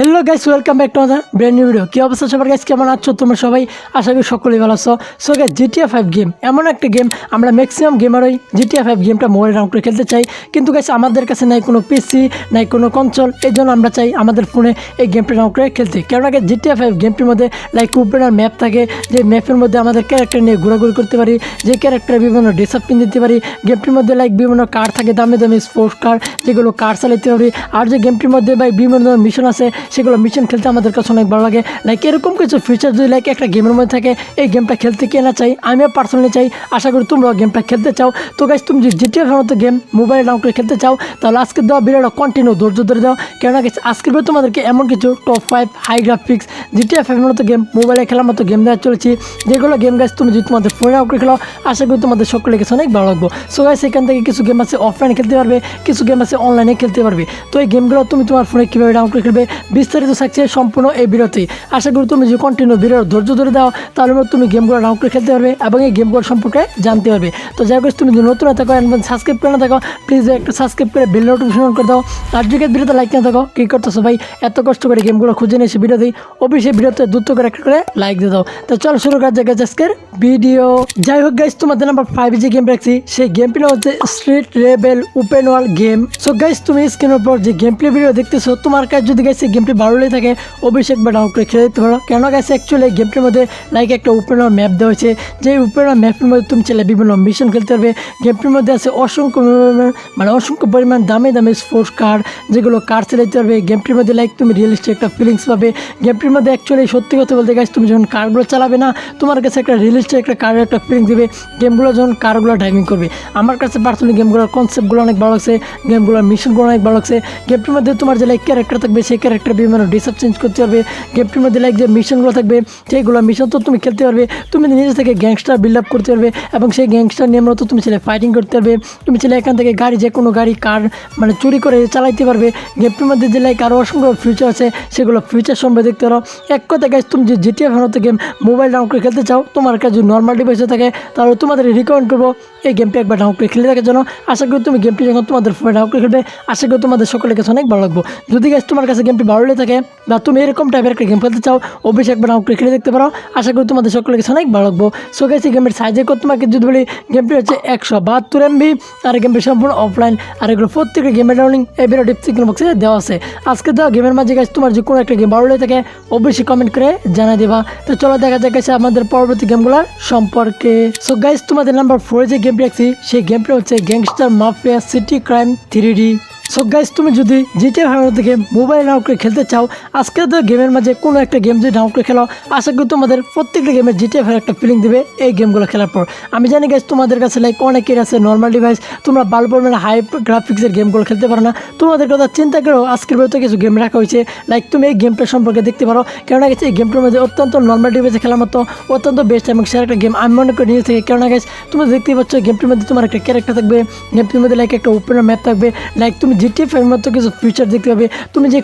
Hello guys welcome back to other brand new video কী অবস্থা সবার guys কেমন আছো তোমরা সবাই? আশা করি সকলেই ভালো আছো। So guys GTA five game এমন একটা গেম আমরা ম্যাক্সিমাম গেমারই জিটিএ ফাইভ গেমটা মোবাইল ডাউন করে খেলতে চাই। কিন্তু গাইস আমাদের কাছে নাই কোনো পিসি নাই কোনো কনসোল এই জন্য আমরা চাই আমাদের ফোনে এই গেমটা ডাউন করে খেলতে। কেননা গাইস জিটিএ ফাইভ গেমটির মধ্যে লাইক ওপেনার ম্যাপ থাকে, যে ম্যাপের মধ্যে আমাদের ক্যারেক্টার নিয়ে ঘোরাঘুরি করতে পারি, যে ক্যারেক্টার বিভিন্ন ড্রেস আপ কিনে দিতে পারি গেমটির মধ্যে লাইক বিভিন্ন কার থাকে, দামি দামি স্পোর্টস কার যেগুলো কার চালাতে পারি, আর যে গেমটির মধ্যে ভাই বিভিন্ন মিশন আছে সেগুলো মিশন খেলতে আমাদের কাছে অনেক ভালো লাগে। লাইক এরকম কিছু ফিচার যদি লাইক একটা গেমের মধ্যে থাকে, এই গেমটা খেলতে কে না চাই? আমিও পার্সোনালি চাই। আশা করি তোমরাও গেমটা খেলতে চাও। তো গাইজ তুমি যদি জিটিএফ মতো গেম মোবাইল ডাউন করে খেলতে চাও, তাহলে আজকে দেওয়া ভিডিওটা কন্টিনিউ ধৈর্য ধরে দাও। কেননা গেছে আজকের ভিডিও তোমাদেরকে এমন কিছু top five high graphics GTA five এর মতো গেম মোবাইলে খেলার মতো গেম দেওয়া চলেছি। যেগুলো গেম গাছ তুমি যদি তোমাদের ফোনে ডাউন করে খেলো, আশা করি তোমাদের সকলে কাছে অনেক ভালো লাগবে। সো গাইজ এখান থেকে কিছু গেম আছে অফলাইনে খেলতে পারবে, কিছু গেম আছে অনলাইনে খেলতে পারবে। তো এই গেমগুলো তুমি তোমার ফোনে কীভাবে ডাউন করে খেলবে বিস্তারিত থাকছে সম্পূর্ণ এই ভিডিওতে আশা করি তুমি যদি কন্টিনিউ ভিডিওর ধৈর্য ধরে দাও, তাহলে তুমি গেমগুলো ডাউন করে খেলতে পারবে এবং এই গেমগুলো সম্পর্কে জানতে পারবে। তো যাই হোক তুমি যদি নতুন না থাকো এবং সাবস্ক্রাইব করে না থাকো প্লিজ একটু সাবস্ক্রাইব করে বেল নোটিফিকেশন করে দাও। আর যদি ভিডিওতে লাইক না থাকো, কী করতেছো ভাই? এত কষ্ট করে গেমগুলো খুঁজে নিয়ে এসে ভিডিও দিই, অবশ্যই ভিডিওতে দ্রুত করে একটা করে লাইক দিয়ে দাও। তো চলো শুরু করা যাক, guys, আজকের ভিডিও যাই হোক গাইস তোমাদের নাম্বার ফাইভ যে গেম রাখছি সেই গেম প্লে হচ্ছে street rebel open world game so guys তুমি স্ক্রিনের উপর যে গেম প্লে ভিডিও দেখতেছো, তোমার কাছে যদি এই গেমটি ভালো লেগে থাকে অবশ্যই একবার ডাউন করে খেলে দিতে পারো। কেন গাইস অ্যাকচুয়ালি গেমটির মধ্যে লাইক একটা ওপেন ম্যাপ দেওয়া হয়েছে যে ওপেন ম্যাপের মধ্যে তুমি চাইলে বিভিন্ন মিশন খেলতে পারবে। গেমটির মধ্যে আছে অসংখ্য মানে অসংখ্য পরিমাণ দামি দামি স্পোর্টস কার যেগুলো কার চালাতে পারবে। গেমটির মধ্যে লাইক তুমি রিয়েলিস্টিক একটা ফিলিংস পাবে। গেমটির মধ্যে অ্যাকচুয়ালি সত্যি কথা বলতে গাইস তুমি যখন কারগুলো চালাবে না, তোমার কাছে একটা রিয়েলিস্টিক একটা কারের একটা ফিলিং দেবে। গেমগুলো যখন কারগুলো ড্রাইভিং করবে, আমার কাছে পার্সোনালি গেমগুলোর কনসেপ্টগুলো অনেক ভালো লাগছে, গেমগুলোর মিশনগুলো অনেক ভালো লাগছে। গেমটির মধ্যে তোমার যে লাইক ক্যারেক্টার থাকবে, সেই ক্যারেক্টার বিভিন্ন ডিসআপ চেঞ্জ করতে পারবে গেমটির মধ্যে লাইক যে মিশনগুলো থাকবে, সেইগুলো মিশন তো তুমি খেলতে পারবে, তুমি নিজে থেকে গ্যাংস্টার বিল্ড আপ করতে পারবে, এবং সেই গ্যাংস্টার নিয়ে মূলত তুমি ছেলে ফাইটিং করতে পারবে, তুমি ছেলে এখান থেকে গাড়ি যে কোনো গাড়ি কার মানে চুরি করে চালাইতে পারবে গেমটির মধ্যে যে লাইক আরও অসংখ্য ফিউচার আছে, সেগুলো ফিউচার সম্পর্কে দেখতে পারো। এক কথা গাছ তুমি যে জিটিএফ মতো গেম মোবাইল ডাউন করে খেলতে চাও, তোমার কাছে নর্মাল ডিভাইসে থাকে, তাহলে তোমাদের রিকমেন্ড করব এই গেমটি একবার ডাউন করে খেলে দেখার জন্য আশা করি তুমি গেমটি যখন তোমাদের ফোনে ডাউন করে খেলবে, আশা করি তোমাদের সকলের কাছে অনেক ভালো লাগবে। যদি গাছ তোমার কাছে গেমটি ভালো লেগে থাকে বা তুমি এরকম টাইপের একটা গেম খেলতে চাও, অবশ্যই একবার ডাউন করে খেলে দেখতে পারো। আশা করি তোমাদের সকলের কাছে অনেক ভালো লাগবে। সো গাইস এই গেমের সাইজে কত তোমাকে যদি বলি গেমটি হচ্ছে একশো বাহাত্তর এমবি আর গেমটি সম্পূর্ণ অফলাইন আর এগুলো প্রত্যেকটা গেমের ডাউনিং এই ভিডিও ডিসক্রিপশন বক্সে দেওয়া আছে। আজকে দেওয়া গেমের মাঝে গাছ তোমার যে কোনো একটা গেম ভালো লেগে থাকে, অবশ্যই কমেন্ট করে জানাই দেবা। তো চলো দেখা যাক গেছে আমাদের পরবর্তী গেমগুলোর সম্পর্কে। সো গাইস তোমাদের নাম্বার ফোরে যে গেমটি রাখছি সেই গেমটা হচ্ছে gangster mafia city crime three so guys তুমি যদি জিটিএ ভারত থেকে মোবাইল ডাউন করে খেলতে চাও, আজকে তো গেমের মাঝে কোনো একটা গেম যদি ডাউন করে খেলাও, আশা করি তোমাদের প্রত্যেকটা গেমের জিটিএ ভার একটা ফিলিং দেবে এই গেমগুলো খেলার পর। আমি জানি গাইস তোমাদের কাছে লাইক অনেকের আছে নর্মাল ডিভাইস তোমরা ভালো পরিমাণে হাই গ্রাফিক্সের গেমগুলো খেলতে পারো না। তোমাদের কথা চিন্তা করো, আজকের বেরোতে কিছু গেম রাখা হয়েছে। লাইক তুমি এই গেমটা সম্পর্কে দেখতে পারো। কেননা গেছে এই গেমটার মধ্যে অত্যন্ত নর্মাল ডিভাইসে খেলার মতো, অত্যন্ত বেস্ট এবং সেরা একটা গেম আমি মনে করি নিজে থেকে। কেননা গেছে তুমি দেখতেই পাচ্ছ গেমটির মধ্যে তোমার একটা ক্যারেক্টার থাকবে। গেমটির মধ্যে লাইক একটা ওপেনার ম্যাপ থাকবে। লাইক তুমি জিটিএ ফের মতো কিছু ফিচার দেখতে পাবে। তুমি যে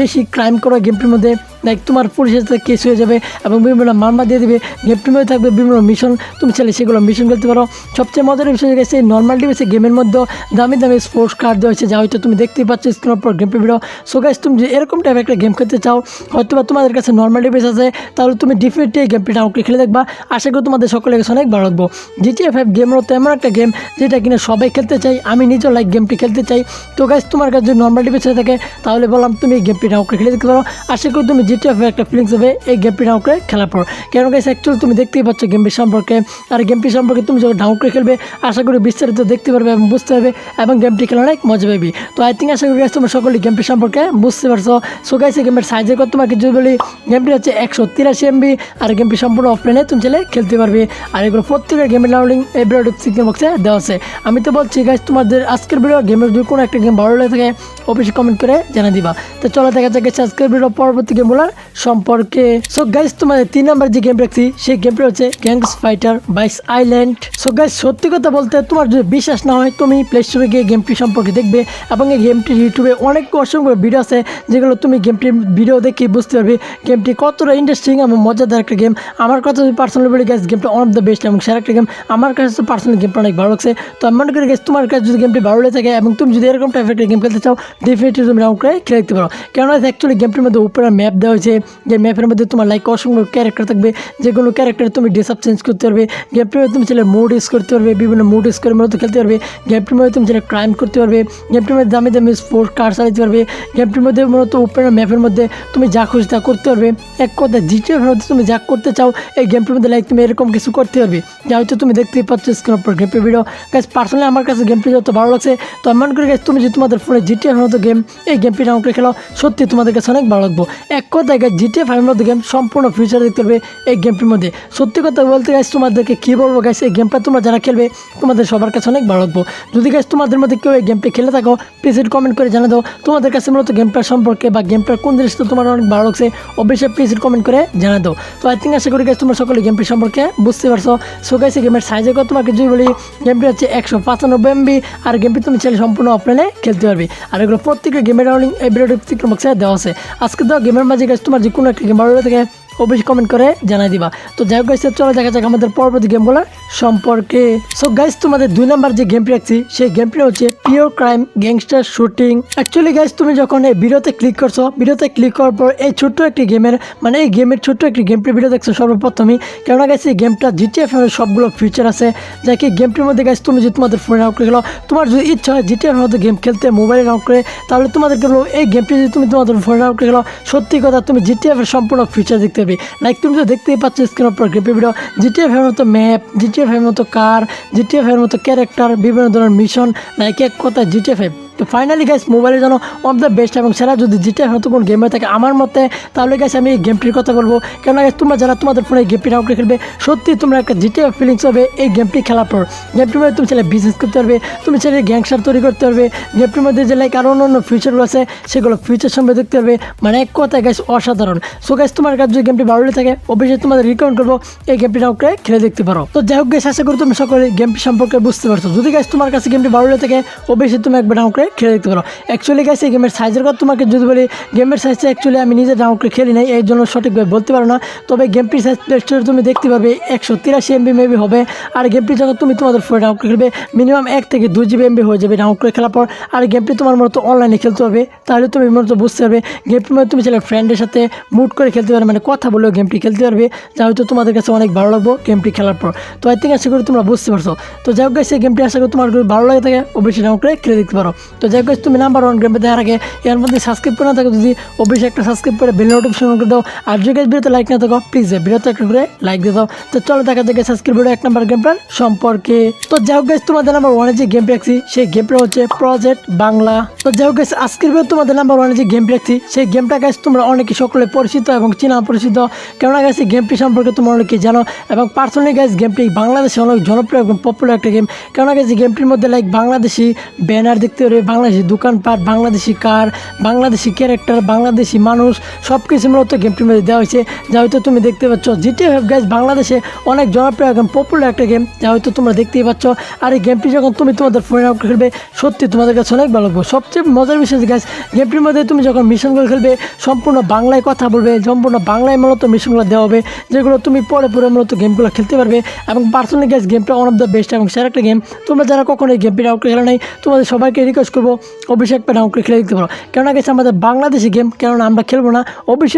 বেশি ক্রাইম করা গেমটির মধ্যে লাইক তোমার পুলিশের সাথে কেস হয়ে যাবে এবং বিভিন্ন মামলা দিয়ে দেবে। গেমটির মধ্যে থাকবে বিভিন্ন মিশন তুমি চাইলে সেগুলো মিশন খেলতে পারো। সবচেয়ে মজার বিষয় গেছে নর্মাল ডিভাইসে গেমের মধ্যে দামি দামি স্পোর্টস কার্ড দেওয়া হয়েছে, যা হয়তো তুমি দেখতেই পাচ্ছ স্ক্রিনের পর গেম ভিডিও সো গাইস তুমি যে এরকম টাইপের একটা গেম খেলতে চাও হয়তো বা তোমাদের কাছে নর্মাল ডিভাইস আছে, তাহলে তুমি ডিফারেন্ট এই গেমটি ডাউন করে খেলে দেখবা। আশা করি তোমাদের সকলের কাছে অনেক ভালো লাগবো। জিটিএ ফাইভ গেমের মতো এমন একটা গেম যেটা কিনা সবাই খেলতে চাই আমি নিজেও লাইক গেমটি খেলতে চাই। তো গাইস তোমার কাছে যদি নর্মাল ডিভাইস থাকে, তাহলে বললাম তুমি এই গেমটি ডাউন করে খেলে দেখতে পারো। আশা করি তুমি জিটিএ ফাইভ একটা ফিলিংস হবে, এই গেমটি ডাউন করে খেলার পর। কেন গাইস অ্যাকচুয়ালি তুমি দেখতেই পাচ্ছ গেমটি সম্পর্কে, আর গেমটি সম্পর্কে তুমি যখন ডাউন করে খেলবে, আশা করি বিস্তারিত দেখতে পারবে এবং বুঝতে পারবে, এবং গেমটি খেলে অনেক মজা পাবি। তো আই থিঙ্ক আশা করি guys, তোমরা সকলে গেমটি সম্পর্কে বুঝতে পারছ। সো গাইস এই গেমের সাইজের কথা তোমাকে যদি বলি গেমটি হচ্ছে একশো তিরাশি এমবি আর গেমটি সম্পূর্ণ অফলাইনে তুমি চাইলে খেলতে পারবে। আর এগুলো প্রত্যেকের গেমের ডাউনলিং এই ভিডিও ডিসক্রিপশন বক্সে দেওয়া আছে। আমি তো বলছি গাইস তোমাদের আজকের ভিডিও গেমের যদি কোনো একটা গেম ভালো লাগে থাকে, অবশ্যই কমেন্ট করে জানিয়ে দিবা। তো চলো দেখা যাক আজকের ভিডিও পরবর্তী গেমগুলোর সম্পর্কে। সো গাইস তোমাদের তিন নাম্বার যে গেম রাখছি সেই গেমটা হচ্ছে gangs fighter vice island so guys সত্যি কথা বলতে তোমার যদি বিশ্বাস না হয়, তুমি প্লে স্টোরে গিয়ে গেমটি সম্পর্কে দেখবে এবং এই গেমটির ইউটিউবে অনেক অসংখ্য ভিডিও আছে, যেগুলো তুমি গেমটির ভিডিও দেখে বুঝতে পারবে। গেমটি কতটা ইন্টারেস্টিং এবং মজাদার একটা গেম আমার কথা যদি পার্সোনালি বলি গেস গেমটা অন অফ দ্য বেস্ট এবং সেরা একটা গেম আমার কাছে তো পার্সোনালি গেমটা অনেক ভালো লাগছে। তো আমি মনে করি গেস তোমার কাছে যদি গেমটি ভালো লেগে থাকে এবং তুমি যদি এরকম টাইপের একটা গেম খেলতে চাও ডেফিনেটলি তুমি ডাউন করে খেলে দেখতে পারো। কেননা অ্যাকচুয়ালি গেমটির মধ্যে উপরে ম্যাপ দেওয়া হয়েছে। যে ম্যাপের মধ্যে তোমার লাইক অসংখ্য ক্যারেক্টার থাকবে যে কোনো ক্যারেক্টার তুমি ড্রেস আপ চেঞ্জ করতে পারবে গেমটির মধ্যে তুমি চাইলে মোড ইউজ করতে পারবে বিভিন্ন মোড ইউজ করে মতো খেলতে পারবে গেমটির মধ্যে তুমি চাইলে ক্রাইম করতে পারবে গেমটির মধ্যে দামি দামি স্পোর্টস কার চালাতে পারবে গেমটির মধ্যে মূলত উপরে ম্যাপের মধ্যে তুমি যা খুশি তা করতে পারবে। এক কথা জিটিএফের মধ্যে তুমি যা করতে চাও এই গেমটির মধ্যে লাইক তুমি এরকম কিছু করতে পারবে। যা হয়তো তুমি দেখতেই পাচ্ছ স্ক্রিনের উপর গেমটির ভিডিও গাছ পার্সোনালি আমার কাছে গেমটি যত ভালো লাগছে তো আমি মনে করি guys, তুমি যে তোমাদের ফোনে জিটিএফ মতো গেম এই গেমটি ডাউন করে খেলো সত্যি তোমাদের কাছে অনেক ভালো লাগবো। এক কথায় গাছ জিটিএফ ফাইভের মধ্যে গেম সম্পূর্ণ ফিউচার দেখতে পারবে এই গেমটির মধ্যে। সত্যি কথা বলতে গাছ তোমাদেরকে কী বলব গাছ এই গেমটা তোমরা যারা খেলবে, তোমাদের সবার কাছে অনেক ভালো লাগবো। যদি গাছ তোমাদের মধ্যে কেউ এই গেমটি খেলে থাকো প্লিজ কমেন্ট করে জানা দাও, তোমাদের কাছে মূলত গেমটার সম্পর্কে বা গেমটার কোন জিনিসটা তোমার অনেক ভালো লাগছে, অবশ্যই প্লিজ কমেন্ট করে জানা দাও। তো আই থিঙ্ক আশা করি গাছ তোমরা সকলে গেমটি সম্পর্কে বুঝতে পারছ। সো গাইছে গেমের সাইজের কথা তোমাকে যদি বলি গেমটি হচ্ছে একশো পাঁচানব্বই এমবি আর গেমটি তুমি চাইলে সম্পূর্ণ অফলাইনে খেলতে পারবে। আর এগুলো প্রত্যেকটা গেমের ডাউনলিং এই ভিডিওটি ডিসক্রিপশন বক্সে দেওয়া আছে। আজকে তো গেমের মাঝে গাছ তোমার যে কোনো একটা গেম ভালো থেকে অবশ্যই কমেন্ট করে জানাই দিবা। তো যাই হোক গাইস চলে দেখা যাক আমাদের পরবর্তী গেমগুলো সম্পর্কে। সো গাইস তোমাদের দুই নাম্বার যে গেমটি রাখছি সেই গেমটি হচ্ছে pure crime gangster shooting actually guys তুমি যখন এই ভিডিওতে ক্লিক করছ ভিডিওতে ক্লিক করার পর এই ছোট্ট একটি গেমের মানে এই গেমের ছোট্ট একটি গেমটির ভিডিও দেখছ সর্বপ্রথমই। কেননা গাইস এই গেমটা জিটিএফ এর সবগুলো ফিচার আছে। যা কি গেমটির মধ্যে গাইস তুমি যদি তোমাদের ফোনে আউট করে গেলো তোমার যদি ইচ্ছা হয় জিটিএফ মধ্যে গেম খেলতে মোবাইলে আউট করে, তাহলে তোমাদেরকে বলব, এই গেমটি যদি তুমি তোমাদের ফোনে আউট করে গেলো সত্যি কথা তুমি জিটিএফ এর সম্পূর্ণ ফিচার দেখতে পাবে লাইক তুমি তো দেখতেই পাচ্ছ স্ক্রিন অফ গ্রেপি ভিডিও জিটিএ ফাইভের মতো ম্যাপ জিটিএ ফের মতো কার জিটিএ ফের মতো ক্যারেক্টার বিভিন্ন ধরনের মিশন লাইক এক কথা জিটিএফ তো ফাইনালি গাইস মোবাইলের জন্য অফ দ্য বেস্ট এবং সেরা যদি জিটিএফ মতো কোনো গেম হয়ে থাকে আমার মতে তাহলে গাইস আমি এই গেমটির কথা বলব। কেননা guys, তোমরা যারা তোমাদের ফোনে এই গেমটি ডাউন করে খেলবে সত্যি তোমরা একটা জিটিএফ ফিলিংস হবে এই গেমটি খেলার পর। গেমটির মধ্যে তুমি চাইলে বিজনেস করতে পারবে তুমি চাইলে গ্যাংস্টার তৈরি করতে পারবে গেমটির মধ্যে যে লাইক আরও অন্য অন্য ফিউচারগুলো আছে সেগুলো ফিউচার সম্পর্কে দেখতে পারবে। মানে এক কথায় গাইস অসাধারণ। সো গাইস তোমার কাছে যদি গেমটি ভালো থাকে অবশ্যই তোমাদের রিকমেন্ড করব এই গেমটি ডাউন করে খেলে দেখতে পারো। তো যাই হোক গাইস আশা করি তুমি সকলে গেমটি সম্পর্কে বুঝতে পারছ। যদি গাইস তোমার কাছে গেমটি ভালো থাকে অবশ্যই তুমি একবার ডাউন করে খেলে দেখতে পারো। অ্যাকচুয়ালি গাইস এই গেমের সাইজের কথা তোমাকে যদি বলি গেমের সাইজটা অ্যাকচুয়ালি আমি নিজে ডাউন করে খেলি নাই, এই জন্য সঠিকভাবে বলতে পারো না। তবে গেমটির সাইজ প্লে স্টোরে তুমি দেখতে পাবে একশো তিরাশি এমবি মেবি হবে। আর গেমটি যখন তুমি তোমাদের ফোনে ডাউন করে খেলবে মিনিমাম এক থেকে দুই জিবি এমবি হয়ে যাবে ডাউন করে খেলার পর। আর গেমটি তোমার মতো অনলাইনে খেলতে হবে, তাহলে তুমি মূলত বুঝতে পারবে গেমটির মধ্যে তুমি চাইলে ফ্রেন্ডের সাথে মুড করে খেলতে পারবে মানে কথা বলেও গেমটি খেলতে পারবে। যা হয়তো তোমাদের কাছে অনেক ভালো লাগবে গেমটি খেলার পর। তো আই থিঙ্ক আশা করি তোমরা বুঝতে পারছ। তো যাই হোক সেই গেমটি আশা করি তোমার ভালো লাগে থাকে, অবশ্যই ডাউন করে খেলে দেখতে পারো। তো যাই হোক তুমি নাম্বার ওয়ান গেমে দেখার আগে এর মধ্যে সাবস্ক্রাইব করে না থাকো যদি অবশ্যই একটা সাবস্ক্রাইব করে বেল নোটিফিকেশন করে দাও। আর যদি ভিডিওতে লাইক না থাকো প্লিজ ভিডিওতে একটা করে লাইক দিয়ে দাও। তো চলো দেখা যাক সাবস্ক্রাইব ভিডিও এক নাম্বার গেমটার সম্পর্কে। তো যাই হোক গাইস তোমাদের নাম্বার ওয়ানে যে গেম রাখছি সেই গেমটা হচ্ছে প্রজেক্ট বাংলা তো যাই হোক গাইস আজকের ভিডিও তোমাদের নাম্বার ওয়ানে যে গেম রাখছি সেই গেমটা গাইস তোমরা অনেকে সকলে পরিচিত এবং চেনা পরিচিত। কেননা গেছে গেমটি সম্পর্কে তোমরা অনেকে জানো এবং পার্সোনালি গাইস গেমটি বাংলাদেশে অনেক জনপ্রিয় এবং পপুলার একটা গেম কেননা এই গেমটির মধ্যে লাইক বাংলাদেশি ব্যানার দেখতে পারবে বাংলাদেশি দোকানপাট, বাংলাদেশি কার, বাংলাদেশি ক্যারেক্টার, বাংলাদেশি মানুষ সব কিছু মূলত গেমটির মধ্যে দেওয়া হয়েছে। যা হয়তো তুমি দেখতে পাচ্ছ জিটিএফ গাইস বাংলাদেশে অনেক জনপ্রিয় এবং পপুলার একটা গেম যা হয়তো তোমরা দেখতেই পাচ্ছ। আর এই গেমটি যখন তুমি তোমাদের ফোনে আউট খেলবে, সত্যি তোমাদের কাছে অনেক ভালো লাগবে। সবচেয়ে মজার বিষয় গাইস গেমটির মধ্যে তুমি যখন মিশনগুলো খেলবে, সম্পূর্ণ বাংলায় কথা বলবে, সম্পূর্ণ বাংলায় মূলত মিশনগুলো দেওয়া হবে, যেগুলো তুমি পরে পরে মূলত গেমগুলো খেলতে পারবে। এবং পার্সোনালি গ্যাস গেমটা ওয়ান অফ দ্য বেস্ট এবং সেরা একটা গেম তোমরা যারা কখনো এই গেমটি করে খেলা নাই, তোমাদের সবাইকে রিকোয়েস্ট করব একটা ডাউট করে খেলে দেখতে পারো। কেননা গেছে আমাদের বাংলাদেশি গেম কেননা আমরা খেলব না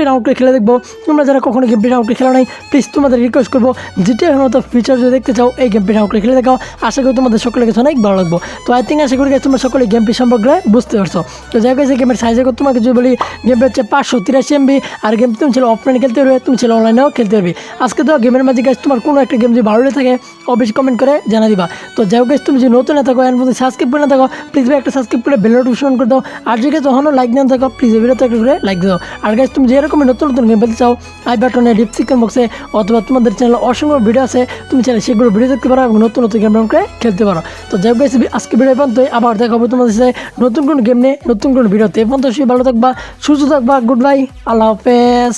ডাউট করে খেলে দেখব। তোমরা যারা কখনো গেমটি ডাউট করে খেলা নাই প্লিজ তোমাদের রিকোয়েস্ট করব জিটিএর মতো ফিচার যদি দেখতে চাও, এই গেমটি ডাউট করে খেলে দেখাও। আশা করি তোমাদের সকলের কাছে অনেক ভালো লাগবো। তো আই থিঙ্ক আশা করি তোমরা সকলে গেমটি সম্পর্কে বুঝতে পারছ। তো যাই হোক গেমের সাইজে তোমাকে যদি বলি গেমটা হচ্ছে পাঁচশো তিরাশি এমবি আর গেম তুমি ছিল অফলাইনে খেলতে পারবে, তুমি ছিল অনলাইনেও খেলতে পারবে। আজকে তো গেমের মাঝে গাছ তোমার কোনো একটা গেম যদি ভালো লেগে থাকে, অবশ্যই কমেন্ট করে জানা দিবা। তো যাই হোক তুমি যদি নতুন না থাকো এর মধ্যে সাবস্ক্রাইব করে না থাকো প্লিজ ভাই, একটা সাবস্ক্রাইব করে বেল নোটিফিকেশন করে দাও। আর যদি তখনও লাইক না থাকো প্লিজ ভিডিওতে একটা করে লাইক দাও। আর গাছ তুমি যেরকম নতুন নতুন গেম খেলতে চাও আই বাটনে ডিসক্রিপশন বক্সে অথবা তোমাদের চ্যানেলে অসংখ্য ভিডিও আছে তুমি চাইলে সেগুলো ভিডিও দেখতে পারো এবং নতুন নতুন গেম করে খেলতে পারো। তো যাই guys, আজকে ভিডিও পর্যন্ত আবার দেখা হবে তোমাদের সাথে নতুন কোনো গেম নিয়ে নতুন কোনো ভিডিওতে এ পর্যন্ত সবাই ভালো থাকবা সুস্থ থাকবা গুড বাই আল্লাহ হাফেজ।